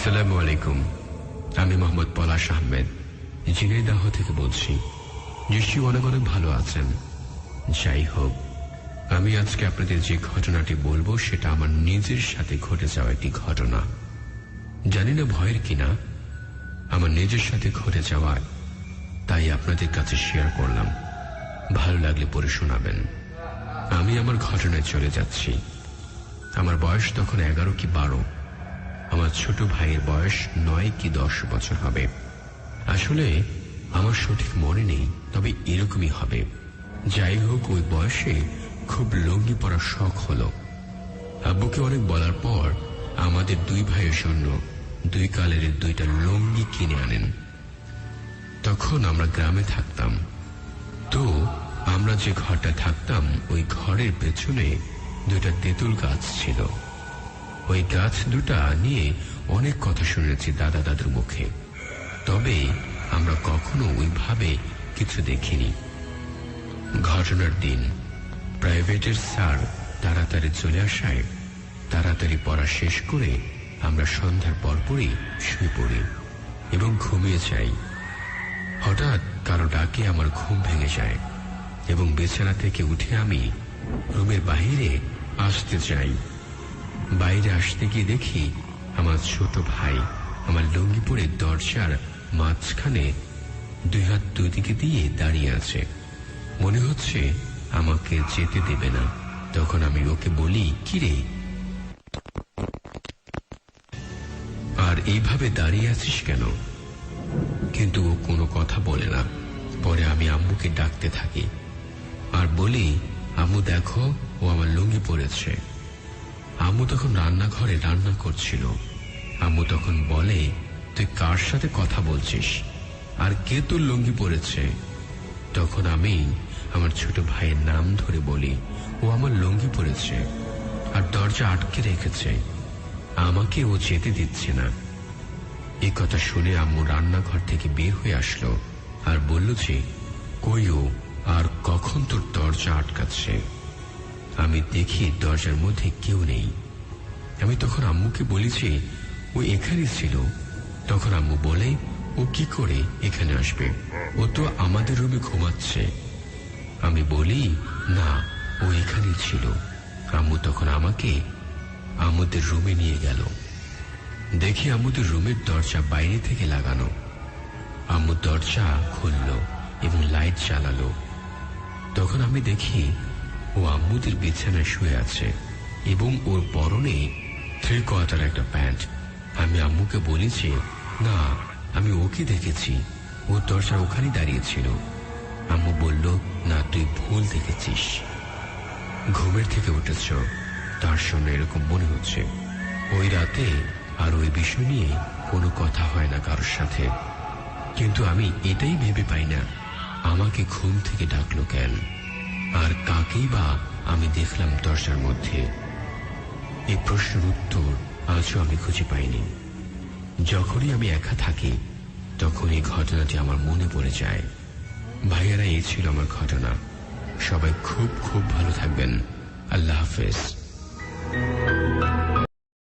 আসসালামু আলাইকুম আমি মোহাম্মদ পলাশ আহমেদ, ঝিনাইদাহ থেকে বলছি, নিশ্চয়ই অনেক অনেক ভালো আছেন। যাই হোক, আমি আজকে আপনাদের যে ঘটনাটি বলব, সেটা আমার নিজের সাথে ঘটে যাওয়া একটি ঘটনা। জানি না ভয়ের কিনা, আমার নিজের সাথে ঘটে যাওয়ায় তাই আপনাদের কাছে শেয়ার করলাম। ভালো লাগলে পড়ে শোনাবেন। আমি আমার ঘটনায় চলে যাচ্ছি। আমার বয়স তখন এগারো কি বারো। আমার ছোট ভাইয়ের বয়স নয় কি দশ বছর হবে। আসলে আমার সঠিক মনে নেই, তবে এরকমই হবে। যাই হোক, ওই বয়সে খুব লঙ্গি পড়ার শখ হলো। আব্বুকে অনেক বলার পর আমাদের দুই ভাইয়ের জন্য দুই কালের দুইটা লঙ্গি কিনে আনেন। তখন আমরা গ্রামে থাকতাম। তো আমরা যে ঘরটা থাকতাম, ওই ঘরের পেছনে দুইটা তেঁতুল গাছ ছিল। ওই গাছ দুটা নিয়ে অনেক কথা শুনেছি দাদা দাদুর মুখে। তবে আমরা কখনো ওইভাবে কিছু দেখিনি। ঘটনার দিন, প্রাইভেটের স্যার তাড়াতাড়ি চলে আসায় তাড়াতাড়ি পড়া শেষ করে আমরা সন্ধ্যার পরপরই শুয়ে পড়ি এবং ঘুমিয়ে যাই। হঠাৎ কারও ডাকে আমার ঘুম ভেঙে যায় এবং বিছানা থেকে উঠে আমি রুমের বাহিরে আসতে চাই। বাইরে আসতে গিয়ে দেখি আমার ছোট ভাই, আমার লুঙ্গি পরে দরজার মাঝখানে দুই হাত দুই দিকে দিয়ে দাঁড়িয়ে আছে। মনে হচ্ছে আমাকে যেতে দেবে না। তখন আমি ওকে বলি, কিরে? আর এইভাবে দাঁড়িয়ে আছিস কেন? কিন্তু ও কোনো কথা বলে না। পরে আমি আম্মুকে ডাকতে থাকি। আর বলি, আম্মু, দেখো, ও আমার লুঙ্গি পরেছে। আম্মু তখন রান্নাঘরে রান্না করছিল। আম্মু তখন বলে, তুই কার সাথে কথা বলছিস? আর কে তোর লুঙ্গি পরেছে? তখন আমি আমার ছোট ভাইয়ের নাম ধরে বলি, ও আমার লুঙ্গি পড়েছে আর দরজা আটকে রেখেছে। আমাকে ও যেতে দিচ্ছে না। এই কথা শুনে আম্মু রান্নাঘর থেকে বের হয়ে আসলো আর বলল যে কইও আর কখন তোর দরজা আটকাচ্ছে? আমি দেখি দরজার মধ্যে কেউ নেই। আমি তখন আম্মুকে বলেছি, ও এখানে ছিল। তখন আম্মু বলে, ও কি করে এখানে আসবে? ও তো আমাদের রুমে ঘুমাচ্ছে। আমি বলি, না, ও এখানে ছিল। আম্মু তখন আমাকে আমাদের রুমে নিয়ে গেল। দেখি আম্মুদের রুমের দরজা বাইরে থেকে লাগানো। আম্মু দরজা খুলল এবং লাইট জ্বালালো। তখন আমি দেখি ও আম্মুদের বিছানায় শুয়ে আছে এবং ওর পরনে থ্রি কোয়ার্টার একটা প্যান্ট। আমি আম্মুকে বলেছি, না, আমি ওকে দেখেছি। ও দরজা ওখানে দাঁড়িয়েছিল আম্মু বলল, না, তুই ভুল দেখেছিস। ঘুমের থেকে উঠেছ। তার সঙ্গে এরকম মনে হচ্ছে। ওই রাতে আর ওই বিষয় নিয়ে কোনো কথা হয় না কারোর সাথে। কিন্তু আমি এটাই ভেবে পাই না। আমাকে ঘুম থেকে ডাকলো কেন? আর কাকেই বা আমি দেখলাম দরজার মধ্যে? এই প্রশ্নের উত্তর আজও আমি খুঁজে পাইনি। যখনই আমি একা থাকি তখন এই ঘটনাটি আমার মনে পড়ে যায়। ভাইয়ারা, এই ছিল আমার ঘটনা। সবাই খুব খুব ভালো থাকবেন। আল্লাহ হাফেজ।